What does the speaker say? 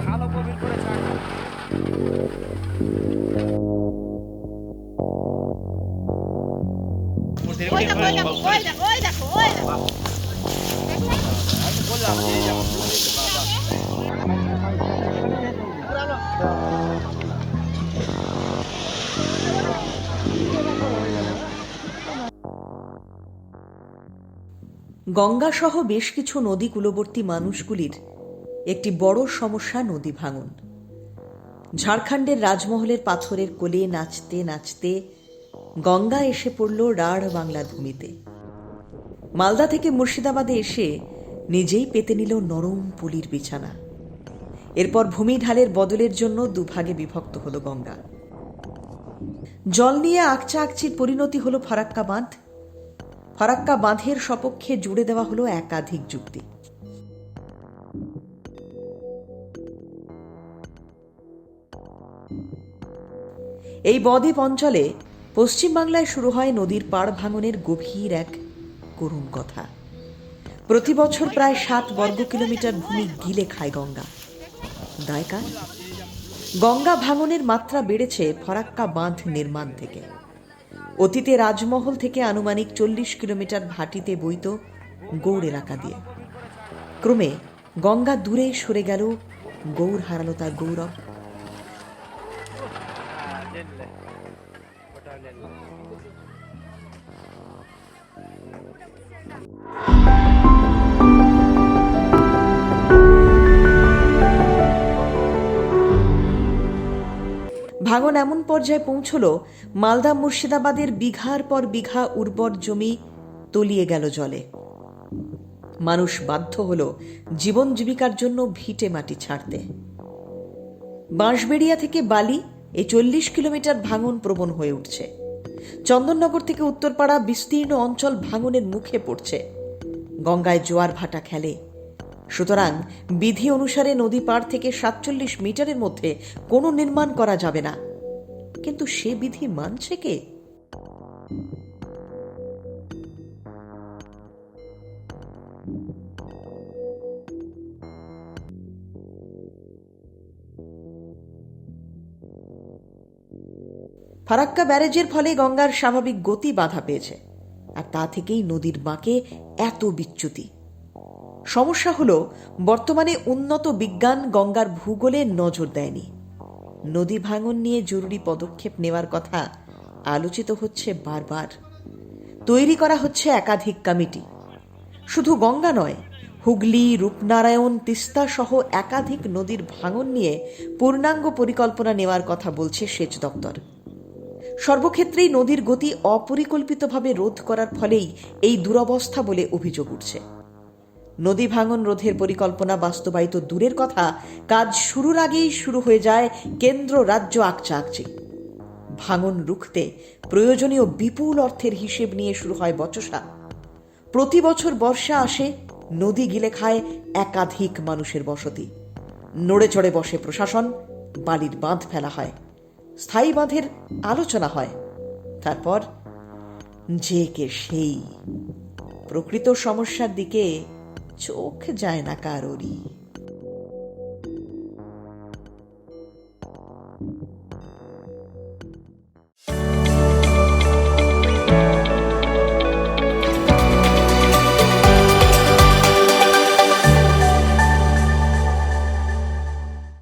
ভালো গভীর করে ওই দেখো ওই দেখো ওই দেখো ওই দেখো। ওই গঙ্গাসহ বেশ কিছু নদী কূলবর্তী মানুষগুলির একটি বড় সমস্যা নদী ভাঙন। ঝাড়খণ্ডের রাজমহলের পাথরের কোলে নাচতে নাচতে গঙ্গা এসে পড়ল রাঢ় বাংলা ভূমিতে মালদা থেকে মুর্শিদাবাদে এসে নিজেই পেতে নিল নরম পুলির বিছানা। এরপর ভূমি ঢালের বদলের জন্য দুভাগে বিভক্ত হলো গঙ্গা। জল নিয়ে আকচা আকচির পরিণতি হলো ফারাক্কা বাঁধ ফারাক্কা বাঁধের সপক্ষে জুড়ে দেওয়া হলো একাধিক যুক্তি। এই বদ্বীপ অঞ্চলে পশ্চিমবাংলায় শুরু হয় নদীর পাড় ভাঙনের গভীর এক করুণ কথা। প্রতি বছর প্রায় সাত বর্গ কিলোমিটার ভূমি গিলে খায় গঙ্গা। দায়কার গঙ্গা ভাঙনের মাত্রা বেড়েছে ফরাক্কা বাঁধ নির্মাণ থেকে। অতীতে রাজমহল থেকে আনুমানিক চল্লিশ কিলোমিটার ভাটিতে বইত গৌড় এলাকা দিয়ে। ক্রমে গঙ্গা দূরে সরে গেল গৌর হারালো তার গৌরব। ভাঙন এমন পর্যায়ে পৌঁছল, মালদা মুর্শিদাবাদের বিঘার পর বিঘা উর্বর জমি তলিয়ে গেল জলে। মানুষ বাধ্য হল জীবন জীবিকার জন্য ভিটে মাটি ছাড়তে। বাঁশবেড়িয়া থেকে বালি এই চল্লিশ কিলোমিটার ভাঙন প্রবণ হয়ে উঠছে। চন্দননগর থেকে উত্তরপাড়া বিস্তীর্ণ অঞ্চল ভাঙনের মুখে পড়ছে। গঙ্গায় জোয়ার ভাটা খেলে। সুতরাং বিধি অনুসারে নদী পাড় থেকে সাতচল্লিশ মিটারের মধ্যে কোনো নির্মাণ করা যাবে না। কিন্তু সে বিধি মানছে কে? ফারাক্কা ব্যারেজের ফলে গঙ্গার স্বাভাবিক গতি বাধা পেয়েছে, আর তা থেকেই নদীর বাঁকে এত বিচ্যুতি। সমস্যা হলো, বর্তমানে উন্নত বিজ্ঞান গঙ্গার ভূগোলে নজর দেয়নি। নদী ভাঙন নিয়ে জরুরি পদক্ষেপ নেওয়ার কথা আলোচিত হচ্ছে বারবার। তৈরি করা হচ্ছে একাধিক কমিটি। শুধু গঙ্গা নয়, হুগলি, রূপনারায়ণ, তিস্তা সহ একাধিক নদীর ভাঙন নিয়ে পূর্ণাঙ্গ পরিকল্পনা নেওয়ার কথা বলছে সেচ দপ্তর। সর্বক্ষেত্রেই নদীর গতি অপরিকল্পিতভাবে রোধ করার ফলেই এই দুরবস্থা বলে অভিযোগ উঠছে। নদী ভাঙন রোধের পরিকল্পনা বাস্তবায়িত দূরের কথা, কাজ শুরুর আগেই শুরু হয়ে যায় কেন্দ্র রাজ্য আকচা আকচি। ভাঙন রুখতে প্রয়োজনীয় বিপুল অর্থের হিসেব নিয়ে শুরু হয় বচসা। প্রতি বছর বর্ষা আসে, নদী গিলে খায় একাধিক মানুষের বসতি। নড়ে চড়ে বসে প্রশাসন, বালির বাঁধ ফেলা হয়, স্থায়ী বাঁধের আলোচনা হয়। তারপর যে কে সেই প্রকৃত সমস্যার দিকে চোখ যায় না কারোরই।